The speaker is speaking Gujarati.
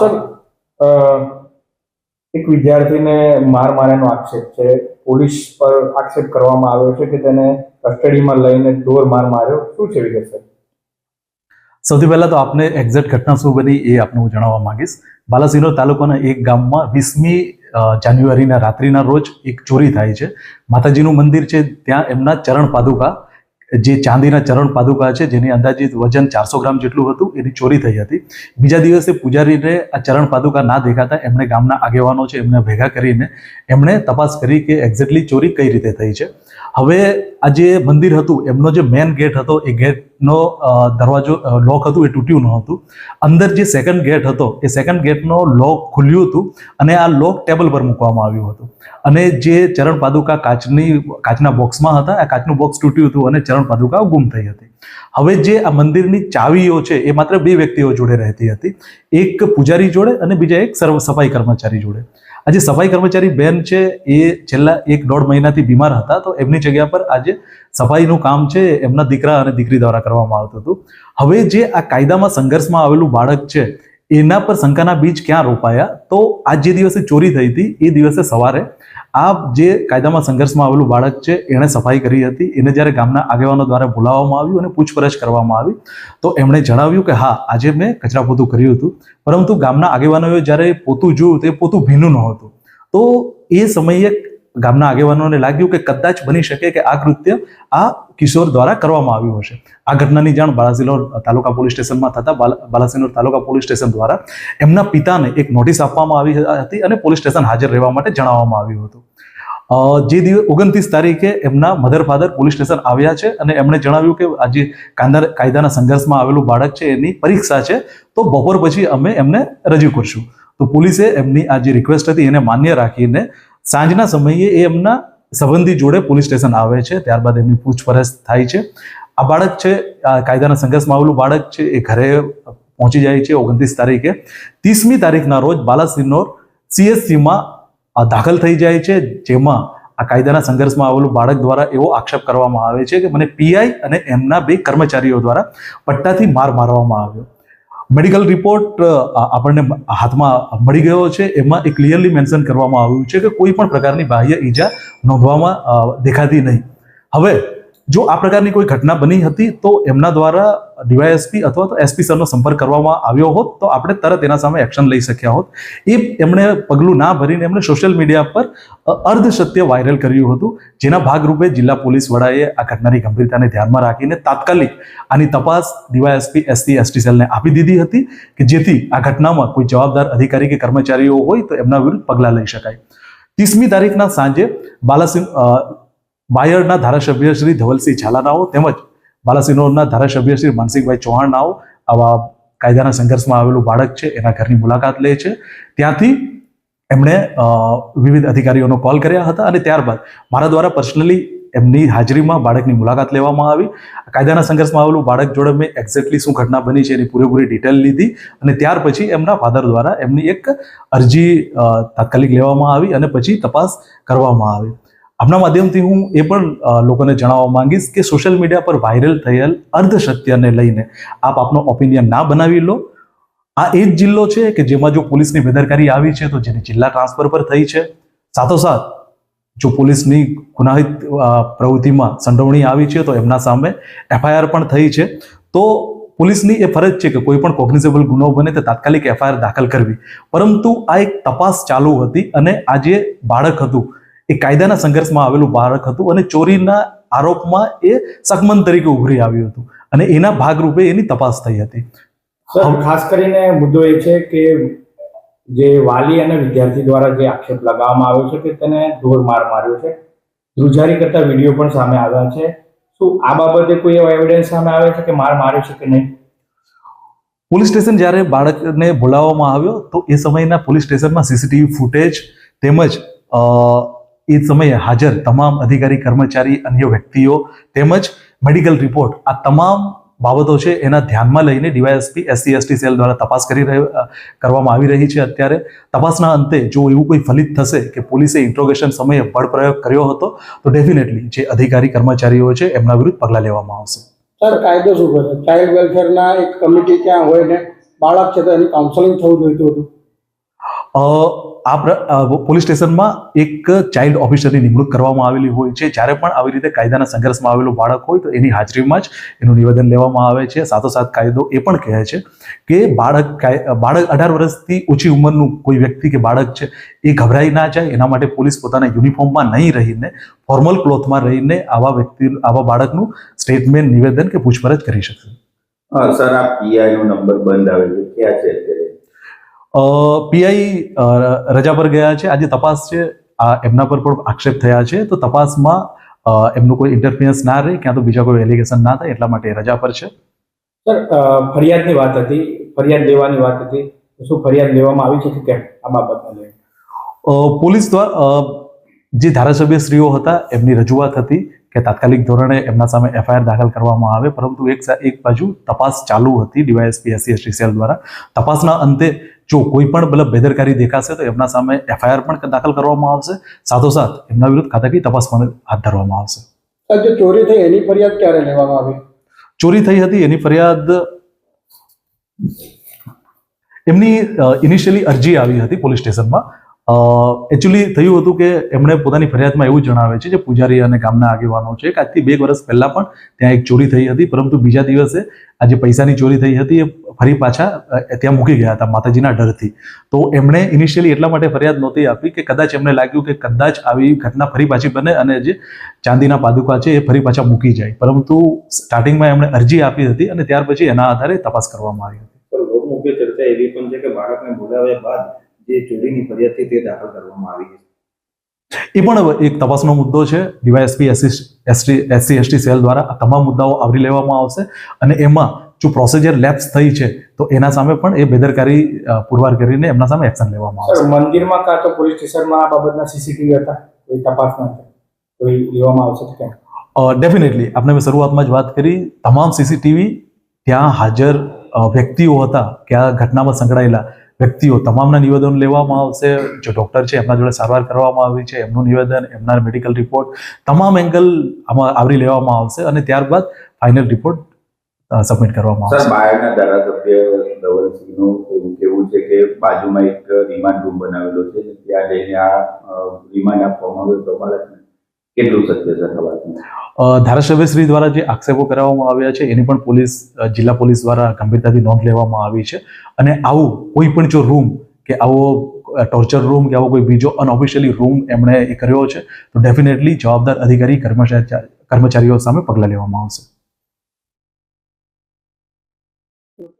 સર એક વિદ્યાર્થીને માર માર્યાનો આક્ષેપ છે. પોલીસ પર આક્ષેપ કરવામાં આવ્યો છે કે તેને કસ્ટડીમાં લઈને ડોર માર માર્યો. શું છે વિગત સર સૌથી પહેલા તો આપને એક્ઝેક્ટ ઘટના શું બની એ આપને હું જણાવવા માંગીશ. બાલાસિનોર તાલુકાના એક ગામમાં વીસમી જાન્યુઆરીના રાત્રિના રોજ એક ચોરી થાય છે. માતાજીનું મંદિર છે ત્યાં એમના ચરણ પાદુકા જે ચાંદીના ચરણ પાદુકા છે, જેની અંદાજિત વજન ચારસો ગ્રામ જેટલું હતું, એની ચોરી થઈ હતી. બીજા દિવસે પૂજારીને આ ચરણ પાદુકા ના દેખાતા એમણે ગામના આગેવાનો છે, એમને ભેગા કરીને એમણે તપાસ કરી કે એક્ઝેક્ટલી ચોરી કઈ રીતે થઈ છે. હવે આ જે મંદિર હતું, એમનો જે મેન ગેટ હતો, એ ગેટનો અ, દરવાજો લોક હતું એ તૂટ્યું ન હતું. અંદર જે સેકન્ડ ગેટ હતો એ સેકન્ડ ગેટનો લોક ખુલ્યું હતું અને આ લોક ટેબલ પર મૂકવામાં આવ્યું હતું. અને જે ચરણ પાદુકા કાચની કાચના બોક્સમાં હતા આ કાચનું બોક્સ તૂટ્યું હતું અને ચરણ પાદુકા ગુમ થઈ હતી. હવે જે આ મંદિરની ચાવીઓ છે, એ માત્ર બે વ્યક્તિઓ જોડે રહેતી હતી. એક પૂજારી જોડે અને બીજા એક સર્વ સફાઈ કર્મચારી જોડે. આજે સફાઈ કર્મચારી બેન છે, એ છેલ્લા એક દોઢ મહિનાથી બીમાર હતા, તો એમની જગ્યા પર આજે સફાઈનું કામ છે, એમના દીકરા અને દીકરી દ્વારા કરવામાં આવતું હતું. હવે જે આ કાયદામાં સંઘર્ષમાં આવેલું બાળક છે, એના પર શંકાના બીજ ક્યાં રોપાયા? તો આ જે દિવસે ચોરી થઈ હતી, એ દિવસે સવારે આ જે કાયદામાં સંઘર્ષમાં આવેલું બાળક છે, એણે સફાઈ કરી હતી. એને જ્યારે ગામના આગેવાનો દ્વારા બોલાવવામાં આવ્યું અને પૂછપરછ કરવામાં આવી, તો એમણે જણાવ્યું કે, હા, આજે મેં કચરા પોતું કર્યું હતું. પરંતુ ગામના આગેવાનોએ જ્યારે પોતું જોયું, તે પોતું ભીનું નહોતું તો એ સમયે ગામના આગેવાનોને લાગ્યું કે, કદાચ બની શકે કે આ કૃત્ય આ કિશોર દ્વારા કરવામાં આવ્યું હશે. આ ઘટનાની જાણ બાલાસિનોર તાલુકા પોલીસ સ્ટેશનમાં થતા બાલા- બાલાસિનોર તાલુકા પોલીસ સ્ટેશન દ્વારા એમના પિતાને એક નોટિસ આપવામાં આવી હતી અને પોલીસ સ્ટેશન હાજર રહેવા માટે જણાવવામાં આવ્યું હતું. જે દિવસ ઓગણત્રીસ તારીખે એમના મધર ફાધર પોલીસ સ્ટેશન આવ્યા છે અને એમણે જણાવ્યું કે આજે કાયદા, કાયદાના સંઘર્ષમાં આવેલું બાળક છે, એની પરીક્ષા છે, તો બપોર પછી અમે એમને રજૂ કરશું. તો પોલીસે એમની આ જે રિક્વેસ્ટ હતી એને માન્ય રાખીને સાંજના સમયે એ એમના સંબંધી જોડે પોલીસ સ્ટેશન આવે છે, ત્યારબાદ એમની પૂછપરછ થાય છે. આ બાળક છે કાયદાના સંઘર્ષમાં આવેલું બાળક છે, એ ઘરે પહોંચી જાય છે ઓગણત્રીસ તારીખે. ત્રીસમી તારીખના રોજ બાલાસિનોર સીએસસીમાં દાખલ થઈ જાય છે, જેમાં આ કાયદાના સંઘર્ષમાં આવેલું બાળક દ્વારા એવો આક્ષેપ કરવામાં આવે છે કે મને પીઆઈ અને એમના બે કર્મચારીઓ દ્વારા પટ્ટાથી માર મારવામાં આવ્યો. મેડિકલ રિપોર્ટ આપણને હાથમાં મળી ગયો છે. એમાં એ ક્લિયરલી મેન્શન કરવામાં આવ્યું છે કે કોઈ પણ પ્રકારની બાહ્ય ઈજા નોંધવામાં દેખાતી નહીં. હવે જો આ પ્રકારની કોઈ ઘટના બની હતી તો એમના દ્વારા ડીવાયએસપી અથવા તો એસપી સરનો સંપર્ક કરવામાં આવ્યો હોત તો આપણે તરત એના સામે એક્શન લઈ શક્યા હોત. એ એમણે પગલું ના ભરીને એમણે સોશિયલ મીડિયા પર અ, અર્ધ સત્ય વાયરલ કર્યું હતું. જેના ભાગરૂપે જિલ્લા પોલીસ વડાએ આ ઘટનાની ગંભીરતાને ધ્યાનમાં રાખીને તાત્કાલિક આની તપાસ ડીવાયએસપી એસટી એસટી સેલને આપી દીધી હતી કે જેથી આ ઘટનામાં કોઈ જવાબદાર અધિકારી કે કર્મચારીઓ હોય તો એમના વિરુદ્ધ પગલાં લઈ શકાય. ત્રીસમી તારીખના સાંજે બાલાસિંહ બાયડના ધારાસભ્ય શ્રી ધવલસિંહ ઝાલાનાઓ તેમજ બાલાસિનોરના ધારાસભ્ય શ્રી માનસિંહભાઈ ચૌહાણનાઓ આવા કાયદાના સંઘર્ષમાં આવેલું બાળક છે, એના ઘરની મુલાકાત લે છે. ત્યાંથી એમણે વિવિધ અધિકારીઓનો કોલ કર્યા હતા અને ત્યારબાદ મારા દ્વારા પર્સનલી એમની હાજરીમાં બાળકની મુલાકાત લેવામાં આવી. કાયદાના સંઘર્ષમાં આવેલું બાળક જોડે મેં એક્ઝેક્ટલી શું ઘટના બની છે એની પૂરેપૂરી ડિટેલ લીધી અને ત્યાર પછી એમના ફાધર દ્વારા એમની એક અરજી તાત્કાલિક લેવામાં આવી અને પછી તપાસ કરવામાં આવી. આપના માધ્યમથી હું એ પણ લોકોને જણાવવા માંગીશ કે સોશિયલ મીડિયા પર વાયરલ થયેલ અર્ધસત્યને લઈને આપ આપનો ઓપિનિયન ના બનાવી લો. આ એ જ જિલ્લો છે કે જેમાં જો પોલીસની બેદરકારી આવી છે તો જેની જિલ્લા ટ્રાન્સફર પર થઈ છે. સાથોસાથ, જો પોલીસની ગુનાહિત પ્રવૃત્તિમાં સંડોવણી આવી છે તો એમના સામે એફઆઈઆર પણ થઈ છે. તો પોલીસની એ ફરજ છે કે કોઈ પણ કોગ્નિઝેબલ ગુનો બને તે તાત્કાલિક એફઆઈઆર દાખલ કરવી. પરંતુ આ એક તપાસ ચાલુ હતી અને આ જે બાળક હતું. એ કાયદાના સંઘર્ષમાં આવેલું બાળક હતું અને ચોરીના આરોપમાં એ સગમન તરીકે ઉભરી આવ્યું હતું. અને એના ભાગરૂપે એની તપાસ થઈ હતી. ખાસ કરીને મુદ્દો એ છે કે જે વાલી અને વિદ્યાર્થી દ્વારા જે આક્ષેપ લગાવવામાં આવ્યો છે કે તેને ઢોર માર માર્યો છે. ધ્રુજારી કરતા વીડિયો પણ સામે આવ્યા છે. શું આ બાબતે કોઈ એવો એવિડન્સ સામે આવે છે કે માર માર્યો છે કે નહીં? પોલીસ સ્ટેશન જ્યારે બાળકને બોલાવવામાં આવ્યો તો એ સમયના પોલીસ સ્ટેશનમાં સીસીટીવી ફૂટેજ તેમજ અ, એ સમયે હાજર તમામ અધિકારી, કર્મચારી, અન્ય વ્યક્તિઓ તેમજ મેડિકલ રિપોર્ટ આ તમામ બાબતો છે એના ધ્યાનમાં લઈને ડીવાયએસપી, એસસી, એસટી સેલ દ્વારા તપાસ કરી રહ્યો કરવામાં આવી રહી છે અત્યારે. તપાસના અંતે જો એવું કોઈ ફલિત થશે કે પોલીસે ઇન્ટ્રોગેશન સમયે બળ પ્રયોગ કર્યો હતો, તો ડેફિનેટલી જે અધિકારી, કર્મચારીઓ છે એમના વિરુદ્ધ પગલાં લેવામાં આવશે. સર, કાયદો શું કરે ચાઇલ્ડ વેલફેરના એક કમિટી ત્યાં હોય ને, બાળક છે તો એની કાઉન્સેલિંગ થવું જોઈતું હતું. આ પોલીસ સ્ટેશનમાં એક ચાઇલ્ડ ઓફિસરની નિમણૂક કરવામાં આવેલી હોય છે. જ્યારે પણ આવી રીતે કાયદાના સંઘર્ષમાં આવેલું બાળક હોય તો એની હાજરીમાં જ એનું નિવેદન લેવામાં આવે છે. સાથોસાથ કાયદો એ પણ કહે છે કે બાળક બાળક અઢાર વર્ષથી ઓછી ઉંમરનું કોઈ વ્યક્તિ કે બાળક છે એ ગભરાઈ ના જાય. એના માટે પોલીસ પોતાના યુનિફોર્મમાં નહીં રહીને, ફોર્મલ ક્લોથમાં રહીને આવા વ્યક્તિ, આવા બાળકનું સ્ટેટમેન્ટ, નિવેદન કે પૂછપરછ કરી શકશે. સર, આ પીઆઈનો નંબર બંધ આવે છે. ક્યાં છે પીઆઈ રજા પર ગયા છે. આજે તપાસ છે. આ એમના પર પણ આક્ષેપ થયા છે. તો તપાસમાં એમનું કોઈ ઇન્ટરફિયન્સ ના રહે ક્યાં તો બીજા કોઈ એલિગેશન ના થાય એટલા માટે રજા પર છે. સર ફરિયાદની વાત હતી. ફરિયાદ લેવાની વાત હતી. શું ફરિયાદ લેવામાં આવી છે કે કેમ? આ બાબતને પોલીસ દ્વારા જે જે ધારાસભ્યશ્રીઓ હતા એમની રજૂઆત હતી કે તાત્કાલિક ધોરણે એમના સામે એફઆઈઆર દાખલ કરવામાં આવે. પરંતુ એક એક બાજુ તપાસ ચાલુ હતી ડીવાયએસપી એસસી એસટી સેલ દ્વારા. તપાસના અંતે જો કોઈ પણ મતલબ બેદરકારી દેખાશે તો એમના સામે એફઆઈઆર પણ દાખલ કરવામાં આવશે. સાથોસાથ એમના વિરુદ્ધ ખાતાકીય તપાસ પણ હાથ ધરવામાં આવશે. જે ચોરી થઈ એની ફરિયાદ ક્યારે લેવામાં આવી? ચોરી થઈ હતી એની ફરિયાદ એમની ઇનિશિયલી અરજી આવી હતી પોલીસ સ્ટેશનમાં. એકચ્યુઅલી થયું હતું કે એમણે પોતાની ફરિયાદમાં એવું જણાવે છે, જે પૂજારી અને ગામના આગેવાનો છે, કે આજથી બે વર્ષ પહેલા પણ ત્યાં એક ચોરી થઈ હતી, પરંતુ બીજા દિવસે આ જે પૈસાની ચોરી થઈ હતી, એ ફરી પાછા ત્યાં મૂકી ગયા હતા માતાજીના ડરથી. તો એમણે ઇનિશિયલી એટલા માટે ફરિયાદ નહોતી આપી કે કદાચ એમને લાગ્યું કે કદાચ આવી ઘટના ફરી પાછી બને અને જે ચાંદીના પાદુકા છે એ ફરી પાછા મૂકી જાય. પરંતુ સ્ટાર્ટિંગમાં એમણે અરજી આપી હતી અને ત્યાર પછી એના આધારે તપાસ કરવામાં આવી હતી. ચર્ચા એવી પણ છે કે બાળકને બોલાવ્યા બાદ જે ચોરીની ફરિયાદ છે તે દાખલ કરવામાં આવી છે. એ પણ એક તપાસનો મુદ્દો છે. DYSP SC ST SC ST cell દ્વારા આ તમામ મુદ્દાઓ આવરી લેવામાં આવશે અને એમાં જો પ્રોસિજર લેપ્સ થઈ છે તો એના સામે પણ એ બેદરકારી પુરવાર કરીને એમના સામે એક્શન લેવામાં આવશે. સર મંદિરમાં કાં તો પોલીસ સ્ટેશનમાં આ બાબતના સીસીટીવી હતા? કોઈ તપાસ નથી કોઈ લેવામાં આવશે તો કેમ? ડેફિનેટલી આપણે મેં શરૂઆતમાં જ વાત કરી. તમામ સીસીટીવી ત્યાં હાજર વ્યક્તિઓ હતા કે આ ઘટનામાં સંકળાયેલા. વ્યક્તિઓ તમામના નિવેદન લેવામાં આવશે. જે ડૉક્ટર છે એમના જોડે સારવાર કરવામાં આવી છે એમનું નિવેદન એમના મેડિકલ રિપોર્ટ તમામ એંગલ આમાં આવરી લેવામાં આવશે અને ત્યારબાદ ફાઇનલ રિપોર્ટ સબમિટ કરવામાં આવશે. બાયડના ધારાસભ્ય ધવલસિંહનું એવું કેવું છે કે બાજુમાં એક રિમાન્ડ રૂમ બનાવેલો છે ત્યાં જઈને આ રિમાન્ડ આપવામાં આવ્યો તો બાળકને કેટલું સત્ય છે ધારાસભ્ય શ્રી દ્વારા જે આક્ષેપો કરવામાં આવ્યા છે, એની પણ પોલીસ જિલ્લા પોલીસ દ્વારા ગંભીરતાથી નોંધ લેવામાં આવી છે. અને આવું કોઈ પણ જો રૂમ કે આવો ટોર્ચર રૂમ કે આવો કોઈ બીજો અનઓફિશિયલી રૂમ એમણે એ કર્યો છે, તો ડેફિનેટલી જવાબદાર અધિકારી કર્મચારી કર્મચારીઓ સામે પગલાં લેવામાં આવશે.